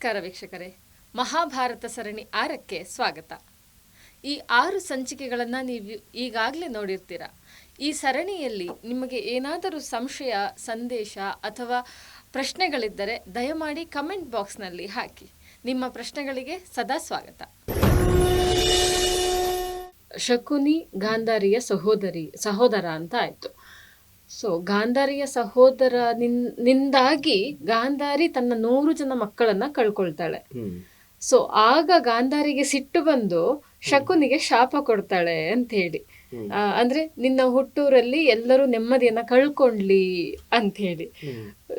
ನಮಸ್ಕಾರ ವೀಕ್ಷಕರೇ. ಮಹಾಭಾರತ ಸರಣಿ ಆರಕ್ಕೆ ಸ್ವಾಗತ. ಈ ಆರು ಸಂಚಿಕೆಗಳನ್ನು ನೀವು ಈಗಾಗಲೇ ನೋಡಿರ್ತೀರ. ಈ ಸರಣಿಯಲ್ಲಿ ನಿಮಗೆ ಏನಾದರೂ ಸಂಶಯ, ಸಂದೇಶ ಅಥವಾ ಪ್ರಶ್ನೆಗಳಿದ್ದರೆ ದಯಮಾಡಿ ಕಮೆಂಟ್ ಬಾಕ್ಸ್ನಲ್ಲಿ ಹಾಕಿ. ನಿಮ್ಮ ಪ್ರಶ್ನೆಗಳಿಗೆ ಸದಾ ಸ್ವಾಗತ. ಶಕುನಿ ಗಾಂಧಾರಿಯ ಸಹೋದರಿ, ಸಹೋದರ ಅಂತ ಆಯ್ತು. ಸೊ ಗಾಂಧಾರಿಯ ಸಹೋದರ ನಿನ್- ನಿಂದಾಗಿ ಗಾಂಧಾರಿ ತನ್ನ ನೂರು ಜನ ಮಕ್ಕಳನ್ನ ಕಳ್ಕೊಳ್ತಾಳೆ. ಸೊ ಆಗ ಗಾಂಧಾರಿಗೆ ಸಿಟ್ಟು ಬಂದು ಶಕುನಿಗೆ ಶಾಪ ಕೊಡ್ತಾಳೆ ಅಂತ ಹೇಳಿ ಅಂದ್ರೆ ನಿನ್ನ ಹುಟ್ಟೂರಲ್ಲಿ ಎಲ್ಲರೂ ನೆಮ್ಮದಿಯನ್ನ ಕಳ್ಕೊಂಡ್ಲಿ ಅಂತ ಹೇಳಿ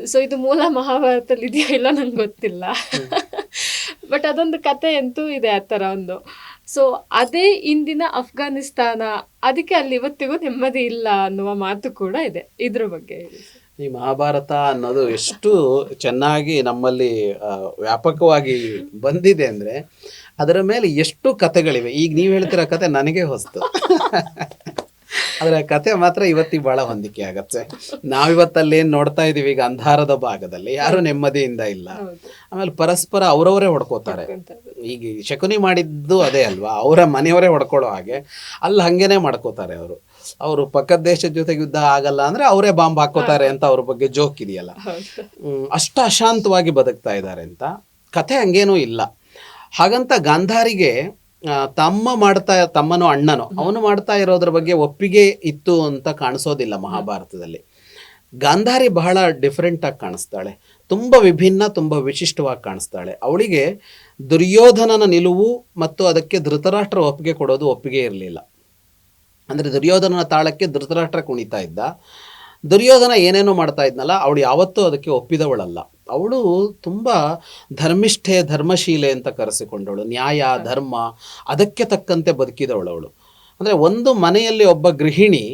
ಸೊ ಇದು ಮೂಲ ಮಹಾಭಾರತದಲ್ಲಿ ಇದೆಯಾ ಇಲ್ಲ ನಂಗೆ ಗೊತ್ತಿಲ್ಲ. ಬಟ್ ಅದೊಂದು ಕತೆ ಅಂತೂ ಇದೆ ಆ ಥರ ಒಂದು. ಸೊ ಅದೇ ಇಂದಿನ ಅಫ್ಘಾನಿಸ್ತಾನ, ಅದಕ್ಕೆ ಅಲ್ಲಿ ಇವತ್ತಿಗೂ ನೆಮ್ಮದಿ ಇಲ್ಲ ಅನ್ನುವ ಮಾತು ಕೂಡ ಇದೆ, ಇದ್ರ ಬಗ್ಗೆ ಈ ಮಹಾಭಾರತ ಅನ್ನೋದು ಎಷ್ಟು ಚೆನ್ನಾಗಿ ನಮ್ಮಲ್ಲಿ ವ್ಯಾಪಕವಾಗಿ ಬಂದಿದೆ ಅಂದರೆ, ಅದರ ಮೇಲೆ ಎಷ್ಟು ಕಥೆಗಳಿವೆ. ಈಗ ನೀವು ಹೇಳ್ತಿರೋ ಕತೆ ನನಗೆ ಹೊಸ್ತು. ಅದರ ಕತೆ ಮಾತ್ರ ಇವತ್ತಿಗೆ ಬಹಳ ಹೊಂದಿಕೆ ಆಗತ್ತೆ. ನಾವಿವತ್ತಲ್ಲಿ ಏನು ನೋಡ್ತಾ ಇದೀವಿ ಈಗ ಅಂಧಾರದ ಭಾಗದಲ್ಲಿ ಯಾರು ನೆಮ್ಮದಿಯಿಂದ ಇಲ್ಲ. ಆಮೇಲೆ ಪರಸ್ಪರ ಅವರವರೇ ಹೊಡ್ಕೋತಾರೆ. ಈಗ ಶಕುನಿ ಮಾಡಿದ್ದು ಅದೇ ಅಲ್ವಾ? ಅವರ ಮನೆಯವರೇ ಹೊಡ್ಕೊಳ್ಳೋ ಹಾಗೆ. ಅಲ್ಲಿ ಹಂಗೇನೆ ಮಾಡ್ಕೋತಾರೆ ಅವರು. ಅವರು ಪಕ್ಕದ ದೇಶದ ಜೊತೆಗೆ ಯುದ್ಧ ಆಗಲ್ಲ ಅಂದ್ರೆ ಅವರೇ ಬಾಂಬ್ ಹಾಕೋತಾರೆ ಅಂತ ಅವ್ರ ಬಗ್ಗೆ ಜೋಕ್ ಇದೆಯಲ್ಲ. ಅಷ್ಟು ಅಶಾಂತವಾಗಿ ಬದುಕ್ತಾ ಇದ್ದಾರೆ ಅಂತ. ಕಥೆ ಹಂಗೇನೂ ಇಲ್ಲ. ಹಾಗಂತ ಗಾಂಧಾರಿಗೆ ತಮ್ಮ ಮಾಡ್ತಾ ತಮ್ಮನು ಅಣ್ಣನು ಅವನು ಮಾಡ್ತಾ ಇರೋದ್ರ ಬಗ್ಗೆ ಒಪ್ಪಿಗೆ ಇತ್ತು ಅಂತ ಕಾಣಿಸೋದಿಲ್ಲ ಮಹಾಭಾರತದಲ್ಲಿ. ಗಾಂಧಾರಿ ಬಹಳ ಡಿಫ್ರೆಂಟ್ ಆಗಿ ಕಾಣಿಸ್ತಾಳೆ. ತುಂಬ ವಿಭಿನ್ನ ತುಂಬ ವಿಶಿಷ್ಟವಾಗಿ ಕಾಣಿಸ್ತಾಳೆ. ಅವಳಿಗೆ ದುರ್ಯೋಧನನ ನಿಲುವು ಮತ್ತು ಅದಕ್ಕೆ ಧೃತರಾಷ್ಟ್ರ ಒಪ್ಪಿಗೆ ಕೊಡೋದು ಒಪ್ಪಿಗೆ ಇರಲಿಲ್ಲ. ಅಂದರೆ ದುರ್ಯೋಧನನ ತಾಳಕ್ಕೆ ಧೃತರಾಷ್ಟ್ರ ಕುಣಿತಾ ಇದ್ದ. ದುರ್ಯೋಧನ ಏನೇನೋ ಮಾಡ್ತಾ ಇದ್ನಲ್ಲ ಅವಳು ಯಾವತ್ತೂ ಅದಕ್ಕೆ ಒಪ್ಪಿದವಳಲ್ಲ. ಅವಳು ತುಂಬ ಧರ್ಮಿಷ್ಠೆ ಧರ್ಮಶೀಲೆ ಅಂತ ಕರೆಸಿಕೊಂಡವಳು. ನ್ಯಾಯ ಧರ್ಮ ಅದಕ್ಕೆ ತಕ್ಕಂತೆ ಬದುಕಿದವಳು ಅವಳು. ಅಂದರೆ ಒಂದು ಮನೆಯಲ್ಲಿ ಒಬ್ಬ ಗೃಹಿಣಿ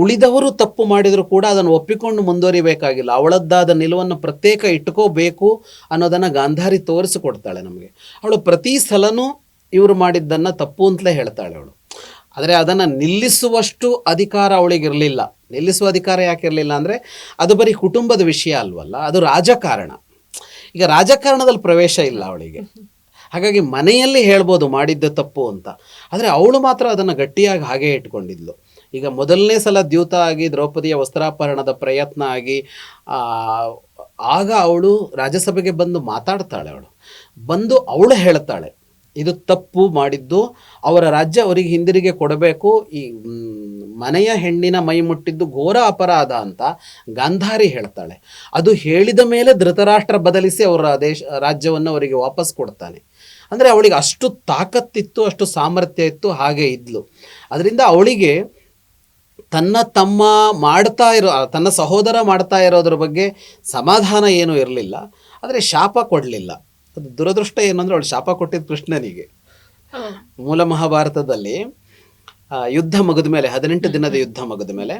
ಉಳಿದವರು ತಪ್ಪು ಮಾಡಿದರೂ ಕೂಡ ಅದನ್ನು ಒಪ್ಪಿಕೊಂಡು ಮುಂದುವರಿಬೇಕಾಗಿಲ್ಲ. ಅವಳದ್ದಾದ ನಿಲುವನ್ನು ಪ್ರತ್ಯೇಕ ಇಟ್ಕೋಬೇಕು ಅನ್ನೋದನ್ನು ಗಾಂಧಾರಿ ತೋರಿಸಿಕೊಡ್ತಾಳೆ ನಮಗೆ. ಅವಳು ಪ್ರತಿ ಸಲನೂ ಇವರು ಮಾಡಿದ್ದನ್ನು ತಪ್ಪು ಅಂತಲೇ ಹೇಳ್ತಾಳೆ ಅವಳು. ಆದರೆ ಅದನ್ನು ನಿಲ್ಲಿಸುವಷ್ಟು ಅಧಿಕಾರ ಅವಳಿಗಿರಲಿಲ್ಲ ನಿಲ್ಲಿಸುವ ಅಧಿಕಾರ ಯಾಕೆ ಇರಲಿಲ್ಲ ಅಂದರೆ ಅದು ಬರೀ ಕುಟುಂಬದ ವಿಷಯ ಅಲ್ವಲ್ಲ, ಅದು ರಾಜಕಾರಣ. ಈಗ ರಾಜಕಾರಣದಲ್ಲಿ ಪ್ರವೇಶ ಇಲ್ಲ ಅವಳಿಗೆ. ಹಾಗಾಗಿ ಮನೆಯಲ್ಲಿ ಹೇಳ್ಬೋದು ಮಾಡಿದ್ದು ತಪ್ಪು ಅಂತ. ಆದರೆ ಅವಳು ಮಾತ್ರ ಅದನ್ನು ಗಟ್ಟಿಯಾಗಿ ಹಾಗೆ ಇಟ್ಕೊಂಡಿದ್ಲು. ಈಗ ಮೊದಲನೇ ಸಲ ದ್ಯೂತ ಆಗಿ, ದ್ರೌಪದಿಯ ವಸ್ತ್ರಾಪಹರಣದ ಪ್ರಯತ್ನ ಆಗಿ ಆಗ ಅವಳು ರಾಜ್ಯಸಭೆಗೆ ಬಂದು ಮಾತಾಡ್ತಾಳೆ ಅವಳು. ಬಂದು ಅವಳು ಹೇಳ್ತಾಳೆ ಇದು ತಪ್ಪು ಮಾಡಿದ್ದು. ಅವರ ರಾಜ್ಯ ಅವರಿಗೆ ಹಿಂದಿರುಗಿ ಕೊಡಬೇಕು. ಈ ಮನೆಯ ಹೆಣ್ಣಿನ ಮೈ ಮುಟ್ಟಿದ್ದು ಘೋರ ಅಪರಾಧ ಅಂತ ಗಾಂಧಾರಿ ಹೇಳ್ತಾಳೆ. ಅದು ಹೇಳಿದ ಮೇಲೆ ಧೃತರಾಷ್ಟ್ರ ಬದಲಿಸಿ ಅವರ ದೇಶ, ರಾಜ್ಯವನ್ನು ಅವರಿಗೆ ವಾಪಸ್ ಕೊಡ್ತಾನೆ. ಅಂದರೆ ಅವಳಿಗೆ ಅಷ್ಟು ತಾಕತ್ತಿತ್ತು, ಅಷ್ಟು ಸಾಮರ್ಥ್ಯ ಇತ್ತು, ಹಾಗೆ ಇದ್ಲು. ಅದರಿಂದ ಅವಳಿಗೆ ತನ್ನ ತಮ್ಮ ಮಾಡ್ತಾ ಇರೋ, ತನ್ನ ಸಹೋದರ ಮಾಡ್ತಾ ಇರೋದ್ರ ಬಗ್ಗೆ ಸಮಾಧಾನ ಏನೂ ಇರಲಿಲ್ಲ. ಆದರೆ ಶಾಪ ಕೊಡಲಿಲ್ಲ. ಅದು ದುರದೃಷ್ಟ ಏನಂದ್ರೆ ಅವಳು ಶಾಪ ಕೊಟ್ಟಿದ್ದು ಕೃಷ್ಣನಿಗೆ. ಮೂಲ ಮಹಾಭಾರತದಲ್ಲಿ ಆ, ಯುದ್ಧ ಮುಗಿದ ಮೇಲೆ ಹದಿನೆಂಟು ದಿನದ ಯುದ್ಧ ಮುಗಿದ ಮೇಲೆ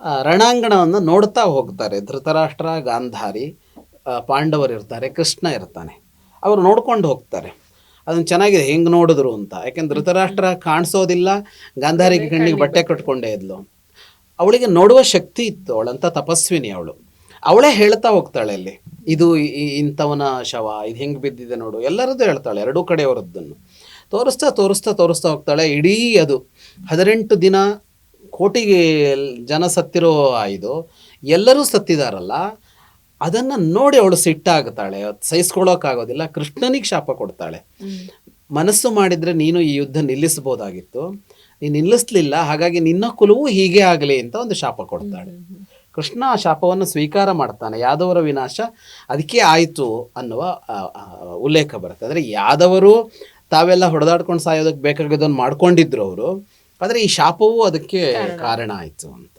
ಆ, ರಣಾಂಗಣವನ್ನು ನೋಡ್ತಾ ಹೋಗ್ತಾರೆ. ಧೃತರಾಷ್ಟ್ರ ಗಾಂಧಾರಿ ಪಾಂಡವರು ಇರ್ತಾರೆ ಕೃಷ್ಣ ಇರ್ತಾನೆ. ಅವರು ನೋಡ್ಕೊಂಡು ಹೋಗ್ತಾರೆ. ಅದನ್ನು ಚೆನ್ನಾಗಿದೆ ಹೆಂಗೆ ನೋಡಿದ್ರು ಅಂತ. ಯಾಕೆಂದ್ರೆ ಧೃತರಾಷ್ಟ್ರ ಕಾಣಿಸೋದಿಲ್ಲ ಗಾಂಧಾರಿಗೆ ಕಣ್ಣಿಗೆ ಬಟ್ಟೆ ಕಟ್ಕೊಂಡೇ ಇದ್ಲು. ಅವಳಿಗೆ ನೋಡುವ ಶಕ್ತಿ ಇತ್ತು ಅವಳಂತ ತಪಸ್ವಿನಿ ಅವಳು. ಅವಳೇ ಹೇಳ್ತಾ ಹೋಗ್ತಾಳೆ ಅಲ್ಲಿ. ಇದು ಇಂಥವನ ಶವ ಇದು ಹೆಂಗೆ ಬಿದ್ದಿದೆ ನೋಡು. ಎಲ್ಲರದ್ದು ಹೇಳ್ತಾಳೆ ಎರಡೂ ಕಡೆಯವರದ್ದನ್ನು. ತೋರಿಸ್ತಾ ತೋರಿಸ್ತಾ ತೋರಿಸ್ತಾ ಹೋಗ್ತಾಳೆ ಇಡೀ ಅದು ಹದಿನೆಂಟು ದಿನ ಕೋಟಿಗೆ ಜನ ಸತ್ತಿರೋ ಇದು ಎಲ್ಲರೂ ಸತ್ತಿದಾರಲ್ಲ ಅದನ್ನು ನೋಡಿ ಅವಳು ಸಿಟ್ಟಾಗ್ತಾಳೆ ಸಹಿಸ್ಕೊಳ್ಳೋಕ್ಕಾಗೋದಿಲ್ಲ ಕೃಷ್ಣನಿಗೆ ಶಾಪ ಕೊಡ್ತಾಳೆ. ಮನಸ್ಸು ಮಾಡಿದರೆ ನೀನು ಈ ಯುದ್ಧ ನಿಲ್ಲಿಸ್ಬೋದಾಗಿತ್ತು. ನೀನು ನಿಲ್ಲಿಸ್ಲಿಲ್ಲ ಹಾಗಾಗಿ ನಿನ್ನ ಕುಲವು ಹೀಗೆ ಆಗಲಿ ಅಂತ ಒಂದು ಶಾಪ ಕೊಡ್ತಾಳೆ. ಕೃಷ್ಣ ಆ ಶಾಪವನ್ನು ಸ್ವೀಕಾರ ಮಾಡ್ತಾನೆ ಯಾದವರ ವಿನಾಶ ಅದಕ್ಕೆ ಆಯಿತು ಅನ್ನುವ ಉಲ್ಲೇಖ ಬರುತ್ತೆ. ಅಂದರೆ ಯಾದವರು ತಾವೆಲ್ಲ ಹೊಡೆದಾಡ್ಕೊಂಡು ಸಾಯೋದಕ್ಕೆ ಬೇಕಾಗಿದ್ದನ್ನು ಮಾಡ್ಕೊಂಡಿದ್ರು ಅವರು ಆದರೆ ಈ ಶಾಪವು ಅದಕ್ಕೆ ಕಾರಣ ಆಯಿತು ಅಂತ.